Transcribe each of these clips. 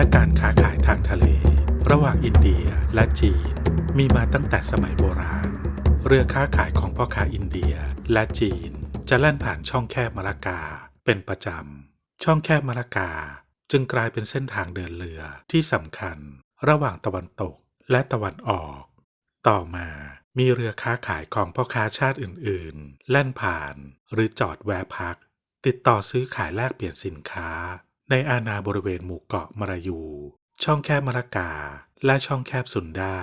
และการค้าขายทางทะเล ระหว่างอินเดียและจีน มีมาตั้งแต่สมัยโบราณ เรือค้าขายของพ่อค้าอินเดียและจีน จะแล่นผ่านช่องแคบมะละกาเป็นประจำ ช่องแคบมะละกาจึงกลายเป็นเส้นทางเดินเรือที่สำคัญ ระหว่างตะวันตกและตะวันออก ต่อมามีเรือค้าขายของพ่อค้าชาติอื่น ๆ แล่นผ่าน หรือจอดแวะพัก ติดต่อซื้อขายแลกเปลี่ยนสินค้า ในอาณาบริเวณหมู่เกาะมรายู ช่องแคบมะละกา และช่องแคบสุนดา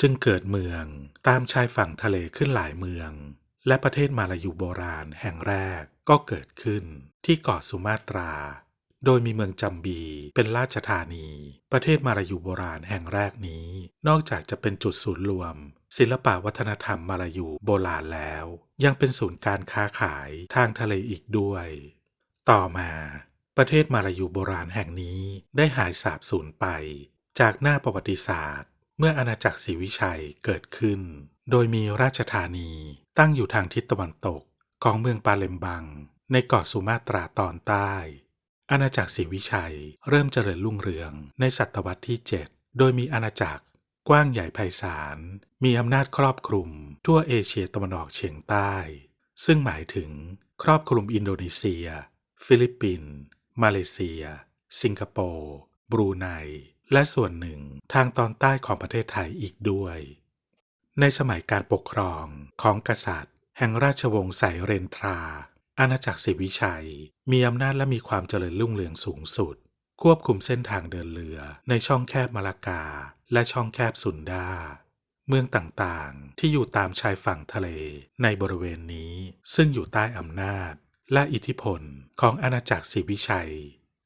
จึงเกิดเมืองตามชายฝั่งทะเลขึ้นหลายเมือง และประเทศมาลายูโบราณแห่งแรกก็เกิดขึ้นที่เกาะสุมาตรา โดยมีเมืองจัมบีเป็นราชธานี ประเทศมาลายูโบราณแห่งแรกนี้ นอกจากจะเป็นจุดศูนย์รวม ศิลปะวัฒนธรรมมาลายูโบราณแล้ว ยังเป็นศูนย์การค้าขายทางทะเลอีกด้วย ต่อมา ประเทศมาลายูโบราณแห่งนี้ได้หายสาบสูญไป จากหน้าประวัติศาสตร์ เมื่ออาณาจักรศรีวิชัยเกิดขึ้น โดยมีราชธานีตั้งอยู่ทางทิศตะวันตกของเมืองปาเลมบัง ในเกาะสุมาตราตอนใต้ อาณาจักรศรีวิชัยเริ่มเจริญรุ่งเรืองในศตวรรษที่ 7 โดยมีอาณาจักรกว้างใหญ่ไพศาล มีอำนาจครอบคลุม ทั่วเอเชียตะวันออกเฉียงใต้ ซึ่งหมายถึงครอบคลุมอินโดนีเซีย ฟิลิปปินส์ มาเลเซีย สิงคโปร์ บรูไน และส่วนหนึ่งทางตอนใต้ของประเทศไทยอีกด้วย ในสมัยการปกครองของกษัตริย์ แห่งราชวงศ์ไสเรนทรา อาณาจักรศรีวิชัย มีอำนาจและมีความเจริญรุ่งเรืองสูงสุด ควบคุมเส้นทางเดินเรือในช่องแคบมาลากา และช่องแคบสุนดาเมืองต่างๆ ที่อยู่ตามชายฝั่งทะเลในบริเวณนี้ซึ่งอยู่ใต้อำนาจ และอิทธิพลของอาณาจักรศรีวิชัย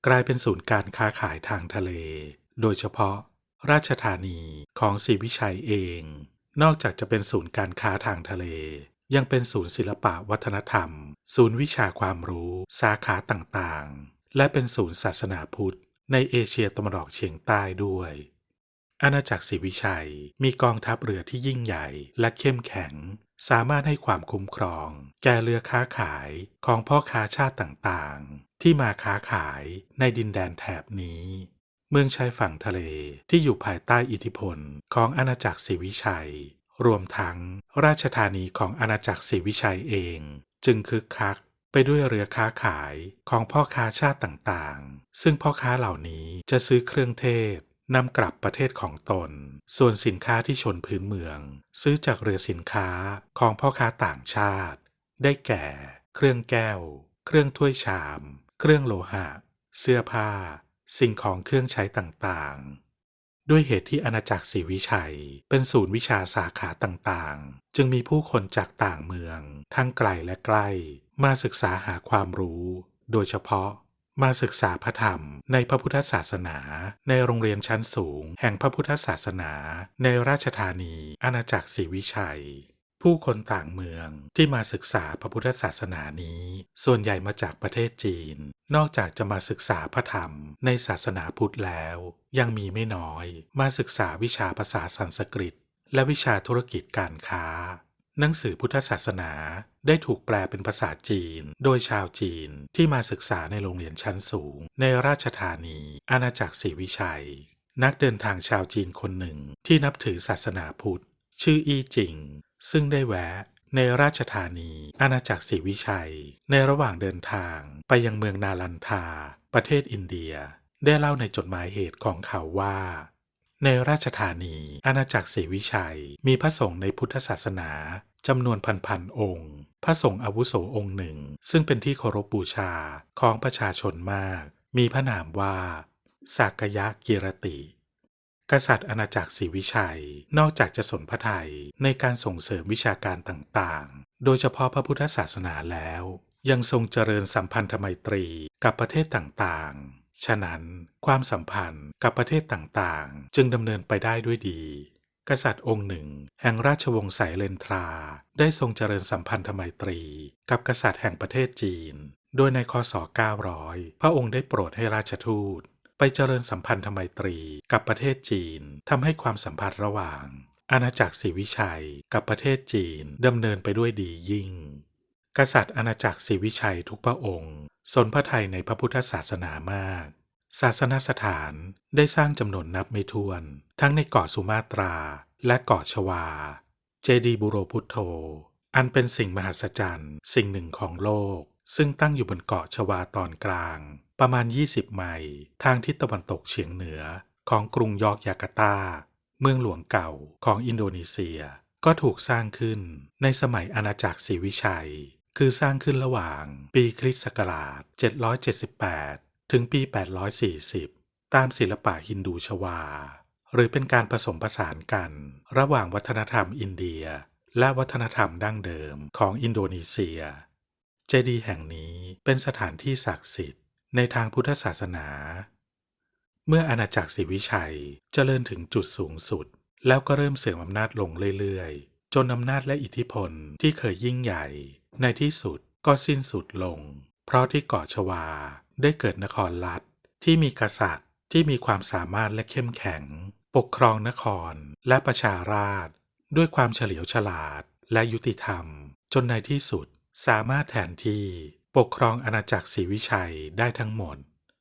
กลายเป็นศูนย์การค้าขายทางทะเล โดยเฉพาะ ราชธานีของศรีวิชัยเอง นอกจากจะเป็นศูนย์การค้าทางทะเล ยังเป็นศูนย์ศิลปะวัฒนธรรม ศูนย์วิชาความรู้ สาขาต่างๆ และเป็นศูนย์ศาสนาพุทธ ในเอเชียตะวันออกเฉียงใต้ด้วย อาณาจักรศรีวิชัยมีกองทัพเรือที่ยิ่งใหญ่และเข้มแข็ง สามารถให้ความคุ้มครอง แก่เรือค้าขายของพ่อค้าชาติต่างๆ ที่มาค้าขายในดินแดนแถบนี้ เมืองชายฝั่งทะเลที่อยู่ภายใต้อิทธิพลของอาณาจักรศรีวิชัย รวมทั้งราชธานีของอาณาจักรศรีวิชัยเอง จึงคึกคักไปด้วยเรือค้าขายของพ่อค้าชาติต่างๆ ซึ่งพ่อค้าเหล่านี้จะซื้อเครื่องเทศ นำกลับประเทศของตน ส่วนสินค้าที่ชนพื้นเมือง ซื้อจากเรือสินค้าของพ่อค้าต่างชาติ ได้แก่ เครื่องแก้ว เครื่องถ้วยชาม เครื่องโลหะ เสื้อผ้า สิ่งของเครื่องใช้ต่างๆ ด้วยเหตุที่อาณาจักรศรีวิชัย เป็นศูนย์วิชาสาขาต่างๆ จึงมีผู้คนจากต่างเมือง ทั้งไกลและใกล้ มาศึกษาหาความรู้ โดยเฉพาะ มาศึกษาพระธรรมในพระพุทธศาสนา ในโรงเรียนชั้นสูง แห่งพระพุทธศาสนา ในราชธานี อาณาจักรศรีวิชัย ผู้คนต่างเมืองที่มาศึกษาพระพุทธศาสนานี้ ส่วนใหญ่มาจากประเทศจีน นอกจากจะมาศึกษาพระธรรมในศาสนาพุทธแล้ว ยังมีไม่น้อย มาศึกษาวิชาภาษาสันสกฤต และวิชาธุรกิจการค้า หนังสือพุทธศาสนาได้ถูกแปลเป็นภาษาจีน โดยชาวจีนที่มาศึกษาในโรงเรียนชั้นสูง ในราชธานี อาณาจักรศรีวิชัย นักเดินทางชาวจีนคนหนึ่งที่นับถือศาสนาพุทธ ชื่ออี้จิง ซึ่งได้แวะในราชธานี อาณาจักรศรีวิชัย ในระหว่างเดินทางไปยังเมืองนาลันทา ประเทศอินเดีย ได้เล่าในจดหมายเหตุของเขาว่า ในราชธานี อาณาจักรศรีวิชัย มีพระสงฆ์ในพุทธศาสนาจำนวนพันๆองค์ พระสงฆ์อาวุโสองค์หนึ่ง ซึ่งเป็นที่เคารพบูชาของประชาชนมาก มีพระนามว่าสักยะกิรติ กษัตริย์อาณาจักรศรีวิชัย นอกจากจะสนพระทัยในการส่งเสริมวิชาการต่างๆ โดยเฉพาะพระพุทธศาสนาแล้ว ยังทรงเจริญสัมพันธไมตรีกับประเทศต่างๆ ฉะนั้นความสัมพันธ์กับประเทศต่างๆ จึงดำเนินไปได้ด้วยดี กษัตริย์องค์หนึ่ง แห่งราชวงศ์ไสเลนทรา ได้ทรงเจริญสัมพันธไมตรี กับกษัตริย์แห่งประเทศจีน โดยในคศ 900 พระองค์ได้โปรดให้ราชทูต ไปเจริญสัมพันธไมตรีกับประเทศจีนทำให้ความสัมพันธ์ระหว่าง อาณาจักรศรีวิชัยกับประเทศจีนดำเนินไปด้วยดียิ่ง กษัตริย์อาณาจักรศรีวิชัยทุกพระองค์ สนพระไทยในพระพุทธศาสนามาก ศาสนสถานได้สร้างจำนวนนับไม่ถ้วน ทั้งในเกาะสุมาตราและเกาะชวา เจดีย์บุโรพุทโธ อันเป็นสิ่งมหัศจรรย์สิ่งหนึ่งของโลก ซึ่งตั้งอยู่บนเกาะชวาตอนกลาง ประมาณ 20 ไมล์ทางทิศตะวันตกเฉียงเหนือของกรุงยอร์กยาการ์ตา เมืองหลวงเก่าของอินโดนีเซีย ก็ถูกสร้างขึ้นในสมัยอาณาจักรศรีวิชัย คือสร้างขึ้นระหว่างปีคริสต์ศักราช 778 ถึงปี 840 ตามศิลปะฮินดูชวา หรือเป็นการผสมผสานกัน ระหว่างวัฒนธรรมอินเดีย และวัฒนธรรมดั้งเดิมของอินโดนีเซีย เจดีย์แห่งนี้เป็นสถานที่ศักดิ์สิทธิ์ในทางพุทธศาสนา เมื่ออาณาจักรศรีวิชัยเจริญถึงจุดสูงสุด แล้วก็เริ่มเสื่อมอำนาจลงเรื่อยๆ จนอำนาจและอิทธิพลที่เคยยิ่งใหญ่ ในที่สุดก็สิ้นสุดลง เพราะที่เกาะชวาได้เกิดนครลัดที่มีกษัตริย์ที่มีความสามารถและเข้มแข็ง ปกครองนครและประชาราษฎรด้วยความเฉลียวฉลาดและยุติธรรม จนในที่สุดสามารถแทนที่ปกครองอาณาจักรศรีวิชัยได้ทั้งหมด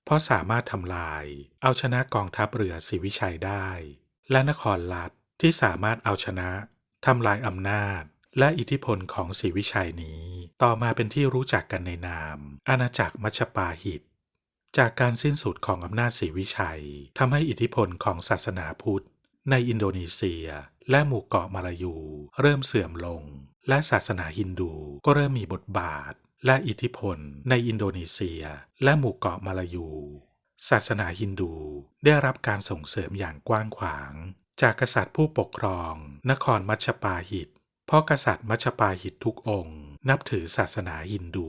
เพราะสามารถทำลาย เอาชนะกองทัพเรือศรีวิชัยได้ และนครลัดที่สามารถเอาชนะทำลายอำนาจ และอิทธิพลของศรีวิชัยนี้ ต่อมาเป็นที่รู้จักกันในนาม อาณาจักรมัชปาหิต จากการสิ้นสุดของอำนาจศรีวิชัยทำให้อิทธิพลของศาสนาพุทธ ในอินโดนีเซีย และหมู่เกาะมาลายู เริ่มเสื่อมลง และศาสนาฮินดูก็เริ่มมีบทบาท และอิทธิพลในอินโดนีเซีย และหมู่เกาะมาลายู ศาสนาฮินดูได้รับการส่งเสริมอย่างกว้างขวาง จากกษัตริย์ผู้ปกครอง นครมัชปาหิต เพราะกษัตริย์มัชปาหิตทุกองค์ นับถือศาสนาฮินดู